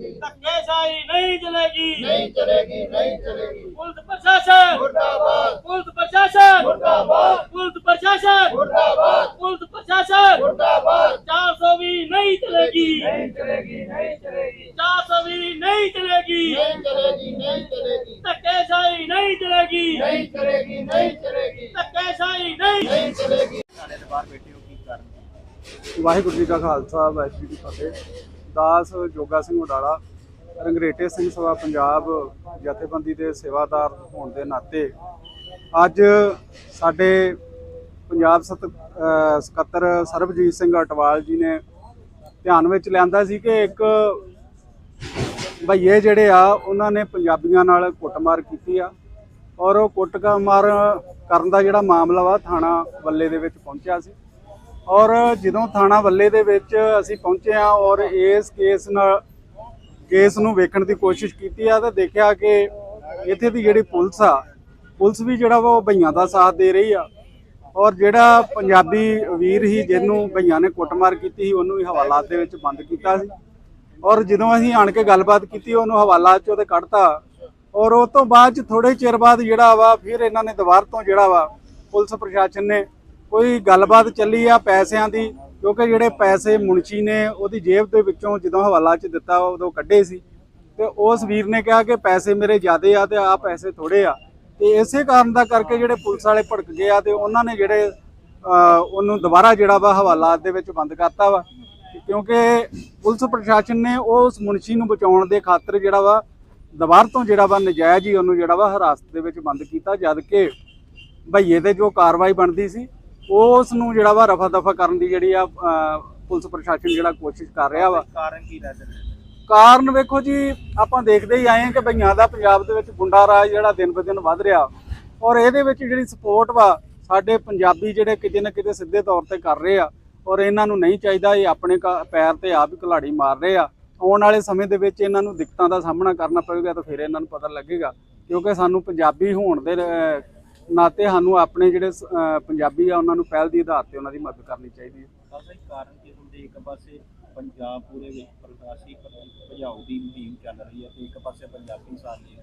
ਧੱਕੇਸ਼ਾਹੀ ਨਹੀਂ ਚਲੇਗੀ। ਨਹੀਂ ਚਲੇਗੀ ਨਹੀਂ ਚਲੇਗੀ। ਪੁਲਿਸ ਪ੍ਰਸ਼ਾਸਨ। ਮੁਰਦਾਬਾਦ। ਪੁਲਿਸ ਪ੍ਰਸ਼ਾਸਨ। ਮੁਰਦਾਬਾਦ। ਪੁਲਿਸ ਪ੍ਰਸ਼ਾਸਨ। ਮੁਰਦਾਬਾਦ। ਪੁਲਿਸ ਪ੍ਰਸ਼ਾਸਨ। ਮੁਰਦਾਬਾਦ। 420 ਨਹੀਂ ਚਲੇਗੀ। ਨਹੀਂ ਚਲੇਗੀ ਨਹੀਂ ਚਲੇਗੀ। 420 ਨਹੀਂ ਚਲੇਗੀ। ਨਹੀਂ ਚਲੇਗੀ ਨਹੀਂ ਚਲੇਗੀ। ਧੱਕੇਸ਼ਾਹੀ ਨਹੀਂ ਚਲੇਗੀ। ਨਹੀਂ ਚਲੇਗੀ ਨਹੀਂ ਚਲੇਗੀ। ਧੱਕੇਸ਼ਾਹੀ ਨਹੀਂ। ਨਹੀਂ ਚਲੇਗੀ। ਥਾਣੇ ਦੇ ਬਾਹਰ ਬੈਠੇ ਹੋ ਕੀ ਕਰਨ? ਵਾਹਿਗੁਰੂ ਜੀ ਕਾ ਖਾਲਸਾ ਵਾਹਿਗੁਰੂ ਜੀ ਕੀ ਫਤਿਹ। ਦਾਸ ਜੋਗਾ ਸਿੰਘ ਉਡਾਲਾ ਰੰਗਰੇਟੇ ਸਿੰਘ ਸਭਾ ਪੰਜਾਬ, ਜਥੇਬੰਦੀ ਦੇ ਸੇਵਾਦਾਰ ਹੋਣ ਦੇ ਨਾਤੇ ਅੱਜ ਸਾਡੇ ਪੰਜਾਬ ਸਤ ਸਕੱਤਰ ਸਰਬਜੀਤ ਸਿੰਘ ਅਟਵਾਲ ਜੀ ਨੇ ਧਿਆਨ ਵਿੱਚ ਲਿਆਂਦਾ ਸੀ ਕਿ ਇੱਕ ਭਈਏ ਜਿਹੜੇ ਆ, ਉਹਨਾਂ ਨੇ ਪੰਜਾਬੀਆਂ ਨਾਲ ਕੁੱਟਮਾਰ ਕੀਤੀ ਆ ਔਰ ਉਹ ਕੁੱਟਮਾਰ ਕਰਨ ਦਾ ਜਿਹੜਾ ਮਾਮਲਾ ਵਾ, ਥਾਣਾ ਬੱਲੇ ਦੇ ਵਿੱਚ ਪਹੁੰਚਿਆ ਸੀ। ਔਰ ਜਦੋਂ ਥਾਣਾ ਵੱਲੇ ਦੇ ਵਿੱਚ ਅਸੀਂ ਪਹੁੰਚੇ ਆ ਔਰ ਇਸ ਕੇਸ ਨਾਲ ਕੇਸ ਨੂੰ ਵੇਖਣ ਦੀ ਕੋਸ਼ਿਸ਼ ਕੀਤੀ ਆ ਤਾਂ ਦੇਖਿਆ ਕਿ ਇੱਥੇ ਦੀ ਜਿਹੜੀ ਪੁਲਿਸ ਆ, ਪੁਲਿਸ ਵੀ ਜਿਹੜਾ ਵਾ ਉਹ ਭਈਆਂ ਦਾ ਸਾਥ ਦੇ ਰਹੀ ਆ। ਔਰ ਜਿਹੜਾ ਪੰਜਾਬੀ ਵੀਰ ਹੀ ਜਿਹਨੂੰ ਭਈਆਂ ਨੇ ਕੁੱਟਮਾਰ ਕੀਤੀ ਸੀ, ਉਹਨੂੰ ਵੀ ਹਵਾਲਾਤ ਦੇ ਵਿੱਚ ਬੰਦ ਕੀਤਾ ਸੀ। ਔਰ ਜਦੋਂ ਅਸੀਂ ਆਣ ਕੇ ਗੱਲਬਾਤ ਕੀਤੀ, ਉਹਨੂੰ ਹਵਾਲਾਤ ਚ ਉਹਦੇ ਕੱਢਤਾ। ਔਰ ਉਹ ਤੋਂ ਬਾਅਦ ਚ ਥੋੜੇ ਚਿਰ ਬਾਅਦ ਜਿਹੜਾ ਵਾ, ਫਿਰ ਇਹਨਾਂ ਨੇ ਦੁਬਾਰ ਤੋਂ ਜਿਹੜਾ ਵਾ, ਪੁਲਿਸ ਪ੍ਰਸ਼ਾਸਨ ਨੇ ਕੋਈ ਗੱਲਬਾਤ ਚੱਲੀ ਆ ਪੈਸਿਆਂ ਦੀ, ਕਿਉਂਕਿ ਜਿਹੜੇ ਪੈਸੇ ਮੁਨਸ਼ੀ ਨੇ ਉਹਦੀ ਜੇਬ ਦੇ ਵਿੱਚੋਂ ਜਦੋਂ ਹਵਾਲਾ ਚ ਦਿੱਤਾ ਉਦੋਂ ਕੱਢੇ ਸੀ। ਤੇ ਉਸ ਵੀਰ ਨੇ ਕਿਹਾ ਕਿ ਪੈਸੇ ਮੇਰੇ ਜ਼ਿਆਦੇ ਆ ਤੇ ਆ ਪੈਸੇ ਥੋੜੇ ਆ। ਤੇ ਇਸੇ ਕਾਰਨ ਦਾ ਕਰਕੇ ਜਿਹੜੇ ਪੁਲਿਸ ਵਾਲੇ ਭੜਕ ਗਏ ਆ ਤੇ ਉਹਨਾਂ ਨੇ ਜਿਹੜੇ ਉਹਨੂੰ ਦੁਬਾਰਾ ਜਿਹੜਾ ਵਾ ਹਵਾਲਾਤ ਦੇ ਵਿੱਚ ਬੰਦ ਕਰਤਾ ਵਾ। ਕਿਉਂਕਿ ਪੁਲਿਸ ਪ੍ਰਸ਼ਾਸਨ ਨੇ ਉਸ ਮੁਨਸ਼ੀ ਨੂੰ ਬਚਾਉਣ ਦੇ ਖਾਤਰ ਜਿਹੜਾ ਵਾ ਦੁਬਾਰ ਤੋਂ ਜਿਹੜਾ ਵਾ ਨਜਾਇਜ਼ ਹੀ ਉਹਨੂੰ ਜਿਹੜਾ ਵਾ ਹਿਰਾਸਤ ਦੇ ਵਿੱਚ ਬੰਦ ਕੀਤਾ, ਜਦ ਕਿ ਭਈਏ ਤੇ ਜੋ ਕਾਰਵਾਈ ਬਣਦੀ ਸੀ ਉਸ ਨੂੰ ਜਿਹੜਾ ਵਾ ਰਫਾ ਦਫਾ ਕਰਨ ਦੀ ਜਿਹੜੀ ਆ ਪੁਲਿਸ ਪ੍ਰਸ਼ਾਸਨ ਜਿਹੜਾ ਕੋਸ਼ਿਸ਼ ਕਰ ਰਿਹਾ ਵਾ। ਕਾਰਨ ਕੀ ਲੱਗਦਾ ਕਾਰਨ ਵੇਖੋ ਜੀ ਆਪਾਂ ਦੇਖਦੇ ਹੀ ਆਏ ਹਾਂ ਕਿ ਭਈਆਂ ਦਾ ਪੰਜਾਬ ਦੇ ਵਿੱਚ ਗੁੰਡਾ ਰਾਜ ਜਿਹੜਾ ਦਿਨ ਬ ਦਿਨ ਵੱਧ ਰਿਹਾ। ਔਰ ਇਹਦੇ ਵਿੱਚ ਜਿਹੜੀ ਸਪੋਰਟ ਵਾ ਸਾਡੇ ਪੰਜਾਬੀ ਜਿਹੜੇ ਕਿਤੇ ਨਾ ਕਿਤੇ ਸਿੱਧੇ ਤੌਰ ਤੇ ਕਰ ਰਹੇ ਆ। ਔਰ ਇਹਨਾਂ ਨੂੰ ਨਹੀਂ ਚਾਹੀਦਾ ਇਹ ਆਪਣੇ ਕਾ- ਪੈਰ ਤੇ ਆਪ ਹੀ ਕੁਲਾੜੀ ਮਾਰ ਰਹੇ ਆ। ਆਉਣ ਵਾਲੇ ਸਮੇਂ ਦੇ ਵਿੱਚ ਇਹਨਾਂ ਨੂੰ ਦਿੱਕਤਾਂ ਦਾ ਸਾਹਮਣਾ ਕਰਨਾ ਪਵੇਗਾ ਤਾਂ ਫਿਰ ਇਹਨਾਂ ਨੂੰ ਪਤਾ ਲੱਗੇਗਾ। ਕਿਉਂਕਿ ਸਾਨੂੰ ਪੰਜਾਬੀ ਹੋਣ ਦੇ ਨਾਤੇ ਸਾਨੂੰ ਆਪਣੇ ਜਿਹੜੇ ਅਹ, ਪੰਜਾਬੀ ਆ ਉਹਨਾਂ ਨੂੰ ਪਹਿਲ ਦੀ ਆਧਾਰ ਤੇ ਉਹਨਾਂ ਦੀ ਮਦਦ ਕਰਨੀ ਚਾਹੀਦੀ ਹੈ। ਕਾਸਾ ਕਾਰਨ ਕੀ ਹੁੰਦੇ? ਇੱਕ ਪਾਸੇ ਪੰਜਾਬ ਪੂਰੇ ਵਿੱਚ ਪ੍ਰਕਾਸ਼ੀ ਭਜਾਉ ਦੀ ਮੁਹਿੰਮ ਚੱਲ ਰਹੀ ਹੈ ਤੇ ਇੱਕ ਪਾਸੇ ਪੰਜਾਬੀ ਸਾਥ ਦੇ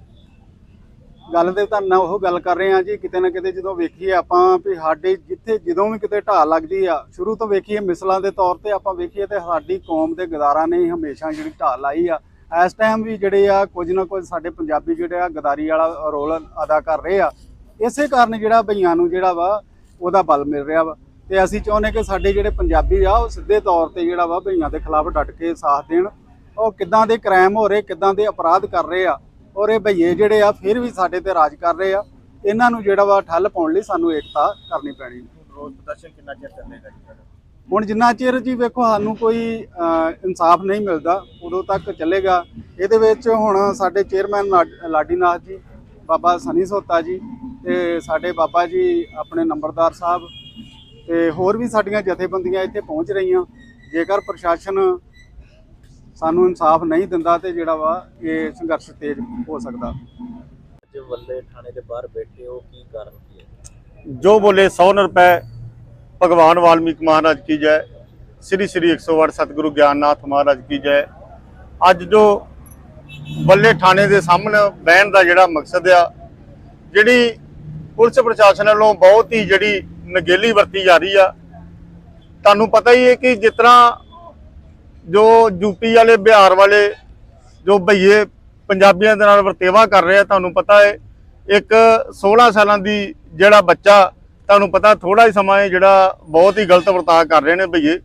ਗੱਲ ਤੇ ਤਾਂ ਨਾ ਉਹ ਗੱਲ ਕਰ ਰਹੇ ਆ ਜੀ ਕਿਤੇ ਨਾ ਕਿਤੇ ਜਦੋਂ ਵੇਖੀਏ ਆਪਾਂ ਵੀ ਸਾਡੇ ਜਿੱਥੇ ਜਦੋਂ ਵੀ ਕਿਤੇ ਢਾਲ ਲੱਗਦੀ ਆ ਸ਼ੁਰੂ ਤੋਂ ਵੇਖੀਏ ਮਿਸਲਾਂ ਦੇ ਤੌਰ ਤੇ ਆਪਾਂ ਵੇਖੀਏ ਤੇ ਸਾਡੀ ਕੌਮ ਦੇ ਗਦਾਰਾਂ ਨੇ ਹੀ ਹਮੇਸ਼ਾ ਜਿਹੜੀ ਢਾਲ ਲਾਈ ਆ। ਇਸ ਟਾਈਮ ਵੀ ਜਿਹੜੇ ਆ ਕੁਝ ਨਾ ਕੁਝ ਸਾਡੇ ਪੰਜਾਬੀ ਜਿਹੜੇ ਆ ਗਦਾਰੀ ਵਾਲਾ ਰੋਲ ਅਦਾ ਕਰ ਰਹੇ ਆ। ਇਸੇ ਕਾਰਨ ਜਿਹੜਾ ਭਈਆਂ ਨੂੰ ਜਿਹੜਾ ਵਾ ਉਹਦਾ ਬਲ ਮਿਲ ਰਿਹਾ ਵਾ। ਤੇ ਅਸੀਂ ਚਾਹੁੰਦੇ ਕਿ ਸਾਡੇ ਜਿਹੜੇ ਪੰਜਾਬੀ ਆ ਉਹ ਸਿੱਧੇ ਤੌਰ ਤੇ ਜਿਹੜਾ ਵਾ ਭਈਆਂ ਦੇ ਖਿਲਾਫ ਡਟ ਕੇ ਸਾਥ ਦੇਣ। ਉਹ ਕਿੱਦਾਂ ਦੇ ਕ੍ਰਾਈਮ ਹੋ ਰਹੇ ਕਿੱਦਾਂ ਦੇ ਅਪਰਾਧ ਕਰ ਰਹੇ ਆ ਔਰ ਇਹ ਭਈਏ ਜਿਹੜੇ ਆ ਫਿਰ ਵੀ ਸਾਡੇ ਤੇ ਰਾਜ ਕਰ ਰਹੇ ਆ। ਇਹਨਾਂ ਨੂੰ ਜਿਹੜਾ ਵਾ ਠੱਲ ਪਾਉਣ ਲਈ ਸਾਨੂੰ ਏਕਤਾ ਕਰਨੀ ਪੈਣੀ। ਰੋਜ਼ ਪ੍ਰਦਰਸ਼ਨ ਕਿੰਨਾ ਚਿਰ ਚੱਲੇਗਾ ਹੁਣ ਜਿੰਨਾ ਚਿਰ ਜੀ ਵੇਖੋ ਸਾਨੂੰ ਕੋਈ ਇਨਸਾਫ ਨਹੀਂ ਮਿਲਦਾ ਉਦੋਂ ਤੱਕ ਚੱਲੇਗਾ। ਇਹਦੇ ਵਿੱਚ ਹੁਣ ਸਾਡੇ ਚੇਅਰਮੈਨ ਲਾਡੀਨਾਥ ਜੀ ਬਾਬਾ ਸਨੀ ਸੋਤਾ ਜੀ ਤੇ ਸਾਡੇ ਬਾਬਾ ਜੀ ਆਪਣੇ ਨੰਬਰਦਾਰ ਸਾਹਿਬ ਤੇ ਹੋਰ ਵੀ ਸਾਡੀਆਂ ਜਥੇਬੰਦੀਆਂ ਇੱਥੇ ਪਹੁੰਚ ਰਹੀਆਂ। ਜੇਕਰ ਪ੍ਰਸ਼ਾਸਨ ਸਾਨੂੰ ਇਨਸਾਫ ਨਹੀਂ ਦਿੰਦਾ ਤੇ ਜਿਹੜਾ ਵਾ ਇਹ ਸੰਘਰਸ਼ ਤੇਜ਼ ਹੋ ਸਕਦਾ। ਅੱਜ ਵੱਲੇ ਥਾਣੇ ਦੇ ਬਾਹਰ ਬੈਠੇ ਹੋ ਕੀ ਕਾਰਨ ਕੀ ਹੈ? ਜੋ ਬੋਲੇ 100 ਰੁਪਏ ਭਗਵਾਨ ਵਾਲਮੀਕ ਮਹਾਰਾਜ ਕੀ ਜੈ। ਸ੍ਰੀ ਸ੍ਰੀ 108 ਸਤਿਗੁਰੂ ਗਿਆਨਨਾਥ ਮਹਾਰਾਜ ਕੀ ਜੈ। ਅੱਜ ਜੋ ਬੱਲੇ ਥਾਣੇ ਦੇ ਸਾਹਮਣੇ ਬਹਿਣ ਦਾ ਜਿਹੜਾ ਮਕਸਦ ਆ ਜਿਹੜੀ ਪੁਲਿਸ ਪ੍ਰਸ਼ਾਸਨ ਵੱਲੋਂ ਬਹੁਤ ਹੀ ਜਿਹੜੀ ਨਗੇਲੀ ਵਰਤੀ ਜਾ ਰਹੀ ਆ। ਤੁਹਾਨੂੰ ਪਤਾ ਹੀ ਹੈ ਕਿ ਜਿਸ ਤਰ੍ਹਾਂ ਜੋ ਯੂਪੀ ਵਾਲੇ, ਬਿਹਾਰ ਵਾਲੇ, ਜੋ ਭਈਏ ਪੰਜਾਬੀਆਂ ਦੇ ਨਾਲ ਵਰਤੇਵਾ ਕਰ ਰਹੇ ਆ, ਤੁਹਾਨੂੰ ਪਤਾ ਹੈ, ਇੱਕ 16 ਸਾਲਾਂ ਦੀ ਜਿਹੜਾ ਬੱਚਾ, ਤੁਹਾਨੂੰ ਪਤਾ ਥੋੜਾ ਹੀ ਸਮਾਂ ਹੈ, ਜਿਹੜਾ ਬਹੁਤ ਹੀ ਗਲਤ ਵਰਤਾਅ ਕਰ ਰਹੇ ਨੇ ਭਈਏ।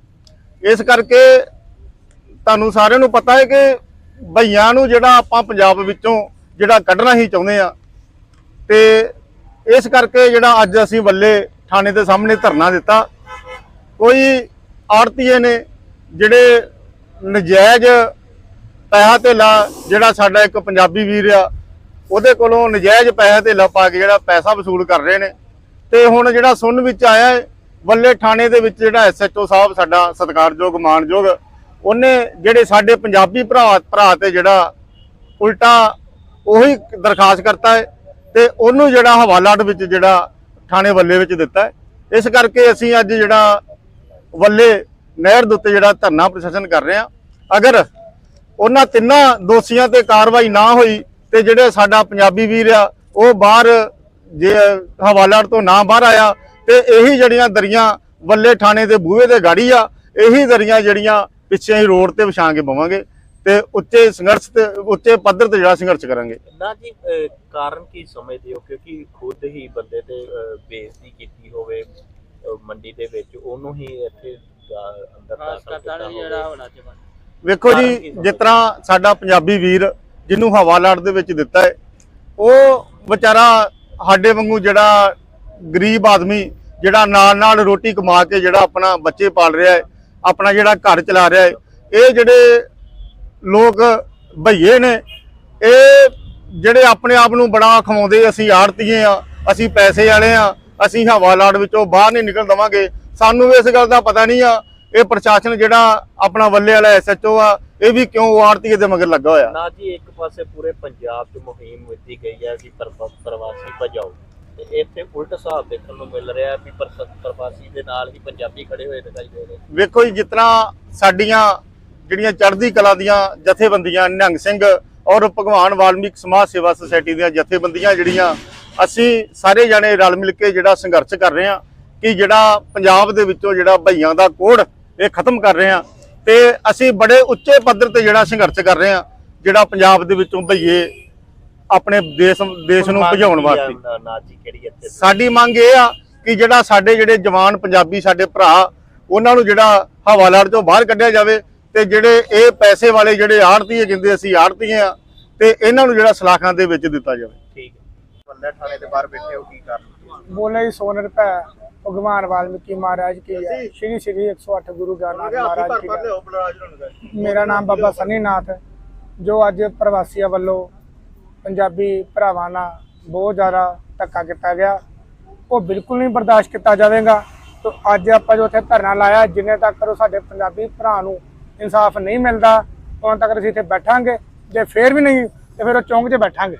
ਇਸ ਕਰਕੇ ਤੁਹਾਨੂੰ ਸਾਰਿਆਂ ਨੂੰ ਪਤਾ ਹੈ ਕਿ ਭਈਆਂ ਨੂੰ ਜਿਹੜਾ ਆਪਾਂ ਪੰਜਾਬ ਵਿੱਚੋਂ ਜਿਹੜਾ ਕੱਢਣਾ ਹੀ ਚਾਹੁੰਦੇ ਆ, ਤੇ ਇਸ ਕਰਕੇ ਜਿਹੜਾ ਅੱਜ ਅਸੀਂ ਵੱਲੇ ਥਾਣੇ ਦੇ ਸਾਹਮਣੇ ਧਰਨਾ ਦਿੱਤਾ ਕੋਈ ਆੜਤੀਏ ਨੇ ਜਿਹੜੇ ਨਜਾਇਜ਼ ਪੈਸਾ ਧੇਲਾ ਜਿਹੜਾ ਸਾਡਾ ਇੱਕ ਪੰਜਾਬੀ ਵੀਰ ਆ ਉਹਦੇ ਕੋਲੋਂ ਨਜਾਇਜ਼ ਪੈਸਾ ਧੇਲਾ ਪਾ ਕੇ ਜਿਹੜਾ ਪੈਸਾ ਵਸੂਲ ਕਰ ਰਹੇ ਨੇ। ਤੇ ਹੁਣ ਜਿਹੜਾ ਸੁਣ ਵਿੱਚ ਆਇਆ ਹੈ, ਵੱਲੇ ਥਾਣੇ ਦੇ ਵਿੱਚ ਜਿਹੜਾ ਐਸਐਚਓ ਸਾਹਿਬ ਸਾਡਾ ਸਤਿਕਾਰਯੋਗ ਮਾਨਯੋਗ ਉਹਨੇ ਜਿਹੜੇ ਸਾਡੇ ਪੰਜਾਬੀ ਭਰਾ ਭਰਾ ਤੇ ਜਿਹੜਾ ਉਲਟਾ ਉਹੀ ਦਰਖਾਸਤ ਕਰਤਾ ਹੈ ਤੇ ਉਹਨੂੰ ਜਿਹੜਾ ਹਵਾਲਾ ਵਿੱਚ ਜਿਹੜਾ ਥਾਣੇ ਵੱਲੇ ਵਿੱਚ ਦਿੱਤਾ ਇਸ ਕਰਕੇ ਅਸੀਂ ਅੱਜ ਜਿਹੜਾ ਵੱਲੇ ਨਹਿਰ ਦੇ ਉੱਤੇ ਜਿਹੜਾ ਧਰਨਾ ਪ੍ਰਸ਼ਾਸਨ ਕਰ ਰਹੇ ਹਾਂ। ਅਗਰ ਉਹਨਾਂ ਤਿੰਨਾਂ ਦੋਸ਼ੀਆਂ ਤੇ ਕਾਰਵਾਈ ਨਾ ਹੋਈ ਤੇ ਜਿਹੜੇ ਸਾਡਾ ਪੰਜਾਬੀ ਵੀਰ ਆ, ਉਹ ਬਾਹਰ ਜੇ ਹਵਾਲਾਟ ਤੋਂ ਨਾ ਬਾਹਰ ਆਇਆ, ਤੇ ਇਹੀ ਜਿਹੜੀਆਂ ਦਰੀਆਂ ਵੱਲੇ ਥਾਣੇ ਦੇ ਬੂਹੇ ਦੇ ਗਾੜੀ ਆ, ਇਹੀ ਦਰੀਆਂ ਜਿਹੜੀਆਂ ਪਿੱਛੇ ਹੀ ਰੋਡ ਤੇ ਵਿਛਾ ਕੇ ਪਵਾਂਗੇ ਤੇ ਉੱਚੇ ਸੰਘਰਸ਼ ਤੇ ਉੱਚੇ ਪੱਧਰ ਤੇ ਜਿਹੜਾ ਸੰਘਰਸ਼ ਕਰਾਂਗੇ। ਨਾ ਜੀ ਅਹ ਕਾਰਨ ਕੀ ਸਮਝਦੇ ਹੋ? ਕਿਉਂਕਿ ਖੁਦ ਹੀ ਬੰਦੇ ਤੇ ਅਹ, ਬੇਇੱਜ਼ਤੀ ਕੀਤੀ ਹੋਵੇ ਅਹ, ਮੰਡੀ ਦੇ ਵਿੱਚ ਉਹਨੂੰ ਹੀ ਇੱਥੇ ਅਹ, ਅੰਦਰ ਦਾਖਲ ਕੀਤਾ ਹੋਵੇ। ਵੇਖੋ ਜੀ? ਜਿਸ ਤਰ੍ਹਾਂ ਸਾਡਾ ਪੰਜਾਬੀ ਵੀਰ ਜਿਹਨੂੰ ਹਵਾਲਾਟ ਦੇ ਵਿੱਚ ਦਿੱਤਾ ਹੈ ਉਹ ਵਿਚਾਰਾ ਸਾਡੇ ਵਾਂਗੂ ਜਿਹੜਾ ਗਰੀਬ ਆਦਮੀ ਜਿਹੜਾ ਨਾਲ ਨਾਲ ਰੋਟੀ ਕਮਾ ਕੇ ਜਿਹੜਾ ਆਪਣਾ ਬੱਚੇ ਪਾਲ ਰਿਹਾ ਹੈ ਆਪਣਾ ਜਿਹੜਾ ਘਰ ਚਲਾ ਰਿਹਾ ਹੈ ਇਹ ਜਿਹੜੇ ਲੋਕ ਭਈਏ ਨੇ। ਇਹ ਜਿਹੜੇ ਆਪਣੇ ਆਪ ਨੂੰ ਬੜਾ ਖਵਾਉਂਦੇ ਅਸੀਂ ਆੜਤੀਏ ਆ ਅਸੀਂ ਪੈਸੇ ਵਾਲੇ ਆ ਅਸੀਂ ਹਵਾਲਾਟ ਵਿੱਚੋਂ ਬਾਹਰ ਨਹੀਂ ਨਿਕਲ ਦਵਾਂਗੇ। ਸਾਨੂੰ ਇਸ ਗੱਲ ਦਾ ਪਤਾ ਨਹੀਂ ਆ ਇਹ ਪ੍ਰਸ਼ਾਸਨ ਜਿਹੜਾ ਆਪਣਾ ਵੱਲੇ ਵਾਲਾ ਐਸਐਚਓ ਆ ਇਹ ਵੀ ਕਿਉਂ ਆੜਤੀਏ ਦੇ ਮਗਰ ਲੱਗਾ ਹੋਇਆ? ਨਾ ਜੀ ਇੱਕ ਪਾਸੇ ਪੂਰੇ ਪੰਜਾਬ 'ਚ ਮੁਹਿੰਮ ਵਿੱਢੀ ਗਈ ਹੈ ਕਿ ਪ੍ਰਵਾ- ਪ੍ਰਵਾਸੀ ਭਜਾਓ। ਤੇ ਇੱਥੇ ਉਲਟ ਹਿਸਾਬ ਦੇਖਣ ਨੂੰ ਮਿਲ ਰਿਹਾ ਵੀ ਪ੍ਰਵਾਸੀ ਦੇ ਨਾਲ ਹੀ ਪੰਜਾਬੀ ਖੜੇ ਹੋਏ ਦਿਖਾਈ ਦੇ ਰਹੇ। ਵੇਖੋ ਜੀ ਜਿਤਨਾ ਸਾਡੀਆਂ ਜਿਹੜੀਆਂ ਚੜ੍ਹਦੀ ਕਲਾ ਦੀਆਂ ਜਥੇਬੰਦੀਆਂ ਨਿਹੰਗ ਸਿੰਘ ਔਰ ਭਗਵਾਨ ਵਾਲਮੀਕ ਸਮਾਜ ਸੇਵਾ ਸੁਸਾਇਟੀ ਦੀਆਂ ਜਥੇਬੰਦੀਆਂ ਜਿਹੜੀਆਂ ਅਸੀਂ ਸਾਰੇ ਜਣੇ ਰਲ ਮਿਲ ਕੇ ਜਿਹੜਾ ਸੰਘਰਸ਼ ਕਰ ਰਹੇ ਹਾਂ ਕਿ ਜਿਹੜਾ ਪੰਜਾਬ ਦੇ ਵਿੱਚੋਂ ਜਿਹੜਾ ਭਈਆਂ ਦਾ ਕੋੜ ਇਹ ਖਤਮ ਕਰ ਰਹੇ ਹਾਂ ਤੇ ਅਸੀਂ ਬੜੇ ਉੱਚੇ ਪੱਧਰ ਤੇ ਜਿਹੜਾ ਸੰਘਰਸ਼ ਕਰ ਰਹੇ ਹਾਂ ਜਿਹੜਾ ਪੰਜਾਬ ਦੇ ਵਿੱਚੋਂ ਭਈਏ ਆਪਣੇ ਦੇਸ਼ ਦੇਸ਼ ਨੂੰ ਭਜਾਉਣ ਵਾਸਤੇ। ਸਾਡੀ ਮੰਗ ਇਹ ਆ ਕਿ ਜਿਹੜਾ ਸਾਡੇ ਜਿਹੜੇ ਜਵਾਨ ਪੰਜਾਬੀ ਸਾਡੇ ਭਰਾ ਉਹਨਾਂ ਨੂੰ ਜਿਹੜਾ ਹਵਾਲਾਟ ਤੋਂ ਬਾਹਰ ਕੱਢਿਆ ਜਾਵੇ ਤੇ ਜਿਹੜੇ ਇਹ ਪੈਸੇ ਵਾਲੇ ਜਿਹੜੇ ਆੜਤੀਏ ਜਿੰਦੇ ਅਸੀਂ ਆੜਤੀਏ ਆ ਤੇ ਇਹਨਾਂ ਨੂੰ ਜਿਹੜਾ ਸਲਾਖਾਂ ਦੇ ਵਿੱਚ ਦਿੱਤਾ ਜਾਵੇ। ਭਗਵਾਨ ਵਾਲਮੀਕੀ ਮਹਾਰਾਜ ਕੀ ਹੈ। ਸ਼੍ਰੀ ਸ਼੍ਰੀ 108 ਗੁਰੂ ਗ੍ਰੰਥ ਮਹਾਰਾਜ ਕੀ ਮੇਰਾ ਨਾਮ ਬਾਬਾ ਸਨੀ ਨਾਥ ਜੋ ਅੱਜ ਪ੍ਰਵਾਸੀਆਂ ਵੱਲੋਂ ਪੰਜਾਬੀ ਭਰਾਵਾਂ ਨਾਲ ਬਹੁਤ ਜ਼ਿਆਦਾ ਧੱਕਾ ਕੀਤਾ ਗਿਆ। ਉਹ ਬਿਲਕੁਲ ਨਹੀਂ ਬਰਦਾਸ਼ਤ ਕੀਤਾ ਜਾਵੇਗਾ। ਤੋਂ ਅੱਜ ਆਪਾਂ ਜੋ ਇੱਥੇ ਧਰਨਾ ਲਾਇਆ ਜਿੰਨੇ ਤੱਕ ਉਹ ਸਾਡੇ ਪੰਜਾਬੀ ਭਰਾ ਨੂੰ ਇਨਸਾਫ ਨਹੀਂ ਮਿਲਦਾ ਉਦੋਂ ਤੱਕ ਅਸੀਂ ਇੱਥੇ ਬੈਠਾਂਗੇ। ਜੇ ਫੇਰ ਵੀ ਨਹੀਂ ਤੇ ਫਿਰ ਉਹ ਚੌਂਕ 'ਚ ਬੈਠਾਂਗੇ।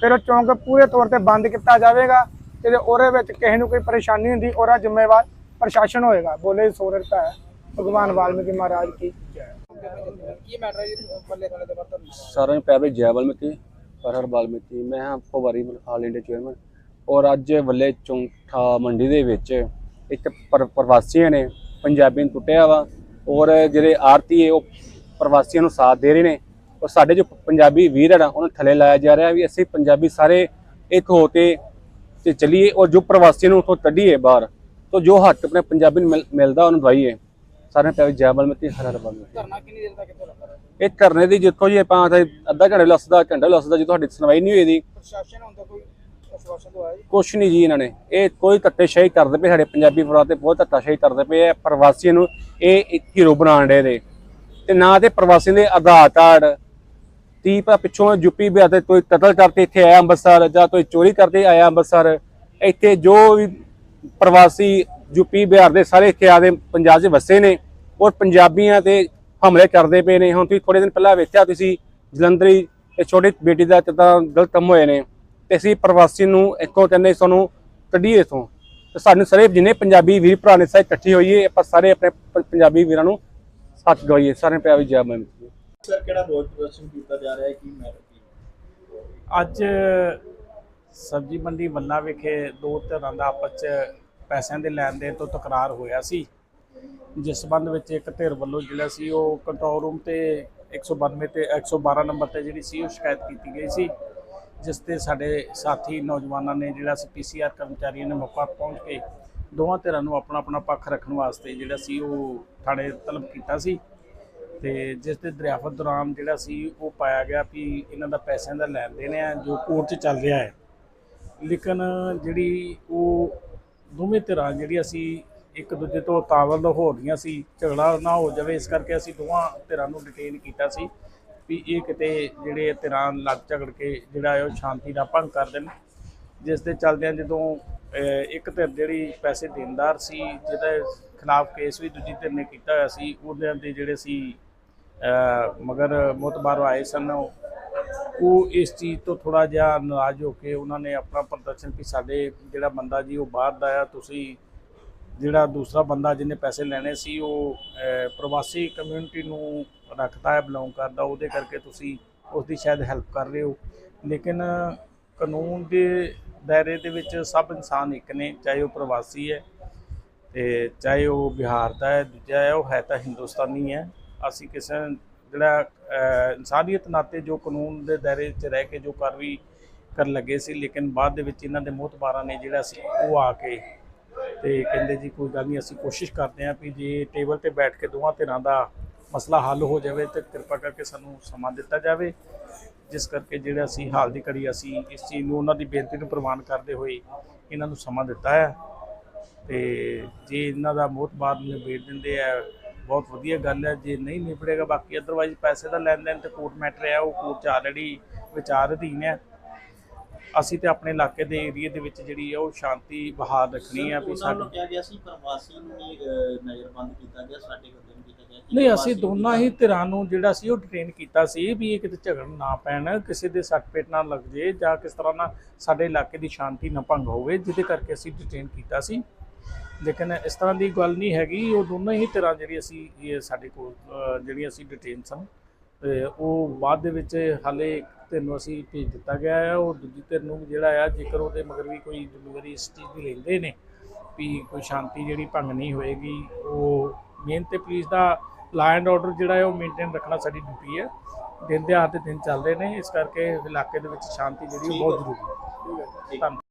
ਫਿਰ ਉਹ ਚੌਂਕ ਪੂਰੇ ਤੌਰ ਤੇ ਬੰਦ ਕੀਤਾ ਜਾਵੇਗਾ ਤੇ ਜੇ ਉਹਦੇ ਵਿੱਚ ਕਿਸੇ ਨੂੰ ਕੋਈ ਪਰੇਸ਼ਾਨੀ ਹੁੰਦੀ ਉਹਦਾ ਜ਼ਿੰਮੇਵਾਰ ਪ੍ਰਸ਼ਾਸਨ ਹੋਏਗਾ। ਬੋਲੇ ਸੋਨਰ ਹੈ ਭਗਵਾਨ ਵਾਲਮੀਕੀ ਮਹਾਰਾਜ ਕੀ ਜੈ। ਕੀ ਮੈਟਰ ਹੈ ਜੀ ਬੱਲੇ ਥਾਣੇ ਦੇ ਬਾਰੇ ਸਾਰਿਆਂ ਨੂੰ ਪਿਆਰ ਭਰੀ ਜੈ ਵਾਲਮੀਕੀ ਹਰ ਹਰ ਵਾਲਮੀਕੀ। ਮੈਂ ਹਾਂ ਪਵਾਰੀ ਆਲ ਇੰਡੀਆ ਚੇਅਰਮੈਨ। ਔਰ ਅੱਜ ਵੱਲੇ ਚੌਂਠਾ ਮੰਡੀ ਦੇ ਵਿੱਚ ਇੱਕ ਪਰ- ਪ੍ਰਵਾਸੀਆਂ ਨੇ ਪੰਜਾਬੀ ਨੂੰ ਟੁੱਟਿਆ ਵਾ। ਔਰ ਜਿਹੜੇ ਆਰਤੀ ਹੈ ਉਹ ਪ੍ਰਵਾਸੀਆਂ ਨੂੰ ਸਾਥ ਦੇ ਰਹੇ ਨੇ। ਔਰ ਸਾਡੇ ਜੋ ਪੰਜਾਬੀ ਵੀਰ ਹੈ ਨਾ ਉਹਨਾਂ ਥੱਲੇ ਲਾਇਆ ਜਾ ਰਿਹਾ ਵੀ ਅਸੀਂ ਪੰਜਾਬੀ ਸਾਰੇ ਇੱਕ ਹੋ ਕੇ ਤੇ ਚੱਲੀਏ ਔਰ ਜੋ ਪ੍ਰਵਾਸੀਆਂ ਨੂੰ ਉੱਥੋਂ ਕੱਢੀਏ ਬਾਹਰ ਤੋਂ ਜੋ ਹੱਕ ਆਪਣੇ ਪੰਜਾਬੀ ਨੂੰ ਮਿਲ- ਮਿਲਦਾ ਉਹਨੂੰ ਦਵਾਈਏ। ਸਾਰਿਆਂ ਨੂੰ ਪਿਆਰ ਭਰੀ ਜੈ ਵਾਲਮੀਕੀ ਹਰ ਹਰ ਵਾਲਮੀਕੀ ਧਰਨਾ ਕਿੰਨੀ ਦੇਰ ਤੱਕ ਇੱਥੇ ਲੱਗਾ ਇਹ ਧਰਨੇ ਦੀ ਜਿੱਥੋਂ ਜੀ ਆਪਾਂ ਅੱਧਾ ਘੰਟੇ ਲੱਸਦਾ ਘੰਟਾ ਲੱਸਦਾ ਜੇ ਤੁਹਾਡੀ ਸੁਣਵਾਈ ਨਹੀਂ ਹੋਈ ਦੀ ਪ੍ਰਸ਼ਾਸਨ ਹੁੰਦਾ ਕੋਈ ਕੁਛ ਨਹੀਂ ਜੀ ਇਹਨਾਂ ਨੇ। ਇਹ ਕੋਈ ਧੱਕੇਸ਼ਾਹੀ ਕਰਦੇ ਪਏ ਸਾਡੇ ਪੰਜਾਬੀ ਪਰਿਵਾਰ ਤੇ ਬਹੁਤ ਧੱਕਾਸ਼ਾਹੀ ਕਰਦੇ ਪਏ ਆ। ਪ੍ਰਵਾਸੀਆਂ ਨੂੰ ਇਹ ਹੀਰੋ ਬਣਾਉਣ ਦੇ ਦੇ ਤੇ ਨਾ ਤੇ ਪ੍ਰਵਾਸੀ ਦੇ ਆਧਾਰ ਕਾਰਡ ਤੀਪਾ ਪਿੱਛੋਂ ਯੂਪੀ ਬਿਹਾਰ ਤੇ ਕੋਈ ਕਤਲ ਕਰਕੇ ਇੱਥੇ ਆਇਆ ਅੰਮ੍ਰਿਤਸਰ ਜਾਂ ਕੋਈ ਚੋਰੀ ਕਰਦੇ ਆਇਆ ਅੰਮ੍ਰਿਤਸਰ। ਇੱਥੇ ਜੋ ਵੀ ਪ੍ਰਵਾਸੀ ਯੂਪੀ ਬਿਹਾਰ ਦੇ ਸਾਰੇ ਇੱਥੇ ਆਦੇ ਪੰਜਾਬ 'ਚ ਵਸੇ ਨੇ, ਔਰ ਪੰਜਾਬੀਆਂ ਤੇ ਹਮਲੇ ਕਰਦੇ ਪਏ ਨੇ। ਹੁਣ ਤੁਸੀਂ ਥੋੜੇ ਦਿਨ ਪਹਿਲਾਂ ਵੇਖਿਆ ਤੁਸੀਂ, ਜਲੰਧਰੀ ਇਹ ਛੋਟੀ ਬੇਟੀ ਦਾ ਜਿੱਦਾਂ ਗਲਤ ਕੰਮ ਹੋਏ ਨੇ। ਤੇ ਅਸੀਂ ਪ੍ਰਵਾਸੀ ਨੂੰ ਇੱਥੋਂ ਕਹਿੰਦੇ ਸਾਨੂੰ ਕੱਢੀਏ ਇੱਥੋਂ। ਸਾਨੂੰ ਸਾਰੇ ਜਿੰਨੇ ਪੰਜਾਬੀ ਵੀਰ ਭਰਾ ਨੇ ਸਾਰੇ ਇਕੱਠੇ ਹੋਈਏ ਆਪਾਂ ਸਾਰੇ ਆਪਣੇ ਪ- ਪੰਜਾਬੀ ਵੀਰਾਂ ਨੂੰ ਸਾਥ ਗਵਾਈਏ ਸਾਰੇ ਪਿਆਰੀ ਜੈ ਮੈਂ ਸਰ ਕਿਹੜਾ ਰੋਜ਼ ਪ੍ਰਦਰਸ਼ਨ ਕੀਤਾ ਜਾ ਰਿਹਾ ਹੈ? ਕੀ ਮੈਟਰ ਕੀ ਅੱਜ ਸਬਜ਼ੀ ਮੰਡੀ ਵੱਲਾ ਵਿਖੇ ਦੋ ਧਿਰਾਂ ਦਾ ਆਪਸ 'ਚ ਪੈਸਿਆਂ ਦੇ ਲੈਣ ਦੇਣ ਤੋਂ ਤਕਰਾਰ ਹੋਇਆ ਸੀ। ਜਿਸ ਸੰਬੰਧ ਵਿੱਚ ਇੱਕ ਧਿਰ ਵੱਲੋਂ ਜਿਹੜਾ ਸੀ ਉਹ ਕੰਟਰੋਲ ਰੂਮ ਤੇ 192 ਤੇ 112 ਨੰਬਰ ਤੇ ਜਿਹੜੀ ਸੀ ਉਹ ਸ਼ਿਕਾਇਤ ਕੀਤੀ ਗਈ ਸੀ। ਜਿਸ ਤੇ ਸਾਡੇ ਸਾਥੀ ਨੌਜਵਾਨਾਂ ਨੇ ਜਿਹੜਾ ਸੀ ਪੀਸੀਆਰ ਕਰਮਚਾਰੀਆਂ ਨੇ ਮੌਕਾ ਪਹੁੰਚ ਕੇ ਦੋਵਾਂ ਧਿਰਾਂ ਨੂੰ ਆਪਣਾ ਆਪਣਾ ਪੱਖ ਰੱਖਣ ਵਾਸਤੇ ਜਿਹੜਾ ਸੀ ਉਹ ਥਾਣੇ ਤਲਬ ਕੀਤਾ ਸੀ। ਤੇ ਜਿਸ 'ਤੇ ਦਰਿਆਫਤ ਦੌਰਾਨ ਜਿਹੜਾ ਸੀ ਉਹ ਪਾਇਆ ਗਿਆ ਵੀ ਇਹਨਾਂ ਦਾ ਪੈਸਿਆਂ ਦਾ ਲੈਣ ਦੇਣ ਹੈ ਜੋ ਕੋਰਟ 'ਚ ਚੱਲ ਰਿਹਾ ਹੈ। ਲੇਕਿਨ ਜਿਹੜੀ ਉਹ ਦੋਵੇਂ ਧਿਰਾਂ ਜਿਹੜੀ ਅਸੀਂ ਇੱਕ ਦੂਜੇ ਤੋਂ ਤਾਵਲ ਹੋ ਰਹੀਆਂ ਸੀ, ਝਗੜਾ ਨਾ ਹੋ ਜਾਵੇ, ਇਸ ਕਰਕੇ ਅਸੀਂ ਦੋਵਾਂ ਧਿਰਾਂ ਨੂੰ ਡਿਟੇਨ ਕੀਤਾ ਸੀ। ਵੀ ਇਹ ਕਿਤੇ ਜਿਹੜੇ ਧਿਰਾਂ ਲੱਗ ਝਗੜ ਕੇ ਜਿਹੜਾ ਹੈ ਉਹ ਸ਼ਾਂਤੀ ਦਾ ਭੰਗ ਕਰ ਦੇਣ। ਜਿਸ ਦੇ ਚੱਲਦਿਆਂ ਜਦੋਂ ਇੱਕ ਧਿਰ ਜਿਹੜੀ ਪੈਸੇ ਦੇਣਦਾਰ ਸੀ ਜਿਹਦੇ ਖਿਲਾਫ ਕੇਸ ਵੀ ਦੂਜੀ ਧਿਰ ਨੇ ਕੀਤਾ ਹੋਇਆ ਸੀ ਉਹਦੇ ਦੇ ਜਿਹੜੇ ਸੀ ਅਹ, ਮਗਰ ਮੁਤਬਾਰ ਆਏ ਸਨ ਉਹ ਇਸ ਚੀਜ਼ ਤੋਂ ਥੋੜਾ ਜਿਹਾ ਨਾਰਾਜ਼ ਹੋ ਕੇ ਉਹਨਾਂ ਨੇ ਆਪਣਾ ਪ੍ਰਦਰਸ਼ਨ ਵੀ ਸਾਡੇ ਜਿਹੜਾ ਬੰਦਾ ਜੀ ਉਹ ਬਾਹਰ ਦਾ ਆ ਤੁਸੀਂ ਜਿਹੜਾ ਦੂਸਰਾ ਬੰਦਾ ਜਿਹਨੇ ਪੈਸੇ ਲੈਣੇ ਸੀ ਉਹ ਪ੍ਰਵਾਸੀ ਕਮਿਊਨਿਟੀ ਨੂੰ ਰੱਖਦਾ ਹੈ ਬਿਲੋਂਗ ਕਰਦਾ, ਉਹਦੇ ਕਰਕੇ ਤੁਸੀਂ ਉਸ ਦੀ ਸ਼ਾਇਦ ਹੈਲਪ ਕਰ ਰਹੇ ਹੋ। ਲੇਕਿਨ ਕਾਨੂੰਨ ਦੇ ਦਾਇਰੇ ਦੇ ਵਿੱਚ ਸਭ ਇਨਸਾਨ ਇੱਕ ਨੇ, ਚਾਹੇ ਉਹ ਪ੍ਰਵਾਸੀ ਹੈ ਤੇ ਚਾਹੇ ਉਹ ਬਿਹਾਰ ਦਾ ਹੈ, ਦੂਜਾ ਹੈ, ਉਹ ਹੈ ਤਾਂ ਹਿੰਦੁਸਤਾਨੀ ਹੈ। ਅਸੀਂ ਕਿਸੇ ਜਿਹੜਾ ਇਨਸਾਨੀਅਤ ਨਾਤੇ ਜੋ ਕਾਨੂੰਨ ਦੇ ਦਾਇਰੇ 'ਚ ਰਹਿ ਕੇ ਜੋ ਕਾਰਵਾਈ ਕਰਨ ਲੱਗੇ ਸੀ, ਲੇਕਿਨ ਬਾਅਦ ਦੇ ਵਿੱਚ ਇਹਨਾਂ ਦੇ ਮੋਹਤਬਾਰਾਂ ਨੇ ਜਿਹੜਾ ਸੀ, ਉਹ ਆ ਕੇ ਤੇ ਕਹਿੰਦੇ ਜੀ ਕੋਈ ਗੱਲ ਨਹੀਂ, ਅਸੀਂ ਕੋਸ਼ਿਸ਼ ਕਰਦੇ ਹਾਂ ਵੀ ਜੇ ਟੇਬਲ ਤੇ ਬੈਠ ਕੇ ਦੋਵਾਂ ਧਿਰਾਂ ਦਾ ਮਸਲਾ ਹੱਲ ਹੋ ਜਾਵੇ ਤੇ ਕਿਰਪਾ ਕਰਕੇ ਸਾਨੂੰ ਸਮਾਂ ਦਿੱਤਾ ਜਾਵੇ ਜਿਸ ਕਰਕੇ ਜਿਹੜਾ ਅਸੀਂ ਹਾਲ ਦੀ ਘੜੀ ਅਸੀਂ ਇਸ ਚੀਜ਼ ਨੂੰ ਉਹਨਾਂ ਦੀ ਬੇਨਤੀ ਨੂੰ ਪ੍ਰਵਾਨ ਕਰਦੇ ਹੋਏ ਇਹਨਾਂ ਨੂੰ ਸਮਾਂ ਦਿੱਤਾ ਹੈ। ਤੇ ਜੇ ਇਹਨਾਂ ਦਾ ਮੋਤਬਾਰ ਨਿਬੇੜ ਦਿੰਦੇ ਆ ਬਹੁਤ ਵਧੀਆ ਗੱਲ ਹੈ। ਜੇ ਨਹੀਂ ਨਿਬੜੇਗਾ ਬਾਕੀ ਅਦਰਵਾਈਜ਼ ਪੈਸੇ ਦਾ ਲੈਣ ਦੇਣ ਤੇ ਕੋਰਟ ਮੈਟਰ ਹੈ ਉਹ ਕੋਰਟ 'ਚ ਆਲਰੇਡੀ ਵਿਚਾਰ ਅਧੀਨ ਹੈ। ਅਸੀਂ ਤੇ ਆਪਣੇ ਇਲਾਕੇ ਦੇ ਏਰੀਆ ਦੇ ਵਿੱਚ ਜਿਹੜੀ ਹੈ ਉਹ ਸ਼ਾਂਤੀ ਬਹਾਲ ਰੱਖਣੀ ਹੈ ਵੀ ਉਹਨਾਂ ਸਾਡੇ ਨੂੰ ਕਿਹਾ ਗਿਆ ਸੀ ਪ੍ਰਵਾਸੀ ਨੂੰ ਨਜ਼ਰਬੰਦ ਕੀਤਾ ਗਿਆ ਸਾਡੇ ਨਹੀਂ ਅਸੀਂ ਦੋਨਾਂ ਹੀ ਧਿਰਾਂ ਨੂੰ ਜਿਹੜਾ ਸੀ ਉਹ ਡਿਟੇਨ ਕੀਤਾ ਸੀ ਵੀ ਇਹ ਕਿਤੇ ਝਗੜ ਨਾ ਪੈਣ ਕਿਸੇ ਦੇ ਸੱਟ ਪੇਟ ਨਾ ਲੱਗ ਜੇ ਜਾਂ ਕਿਸ ਤਰ੍ਹਾਂ ਨਾਲ ਸਾਡੇ ਇਲਾਕੇ ਦੀ ਸ਼ਾਂਤੀ ਨਾ ਭੰਗ ਹੋਵੇ ਜਿਹਦੇ ਕਰਕੇ ਅਸੀਂ ਡਿਟੇਨ ਕੀਤਾ ਸੀ। ਲੇਕਿਨ ਇਸ ਤਰ੍ਹਾਂ ਦੀ ਗੱਲ ਨਹੀਂ ਹੈਗੀ ਉਹ ਦੋਨਾਂ ਹੀ ਧਿਰਾਂ ਜਿਹੜੀ ਅਸੀਂ ਇਹ ਸਾਡੇ ਕੋਲ ਅਹ, ਜਿਹੜੀ ਅਸੀਂ ਡਿਟੇਨ ਸਨ ਉਹ ਬਾਅਦ ਦੇ ਵਿੱਚ ਹਾਲੇ ਇੱਕ ਧਿਰ ਨੂੰ ਅਸੀਂ ਭੇਜ ਦਿੱਤਾ ਗਿਆ ਹੈ ਉਹ ਦੂਜੀ ਧਿਰ ਨੂੰ ਵੀ ਜਿਹੜਾ ਆ ਜੇਕਰ ਉਹਦੇ ਮਗਰ ਵੀ ਕੋਈ ਜ਼ਿੰਮੇਵਾਰੀ ਇਸ ਚੀਜ਼ ਦੀ ਲੈਂਦੇ ਨੇ ਵੀ ਕੋਈ ਸ਼ਾਂਤੀ ਜਿਹੜੀ ਭੰਗ ਨਹੀਂ ਹੋਏਗੀ ਉਹ ਮੇਨ ਤੇ police the law and order ਜਿਹੜਾ ਹੈ ਉਹ ਮੇਨਟੇਨ ਰੱਖਣਾ ਸਾਡੀ ਡਿਊਟੀ ਹੈ। ਦਿਨ ਤੇ ਦਿਨ ਚੱਲ ਰਹੇ ਨੇ ਇਸ ਕਰਕੇ ਇਲਾਕੇ ਦੇ ਵਿੱਚ ਸ਼ਾਂਤੀ ਜਿਹੜੀ ਉਹ ਬਹੁਤ ਜ਼ਰੂਰੀ ਹੈ। ਧੰਨਵਾਦ।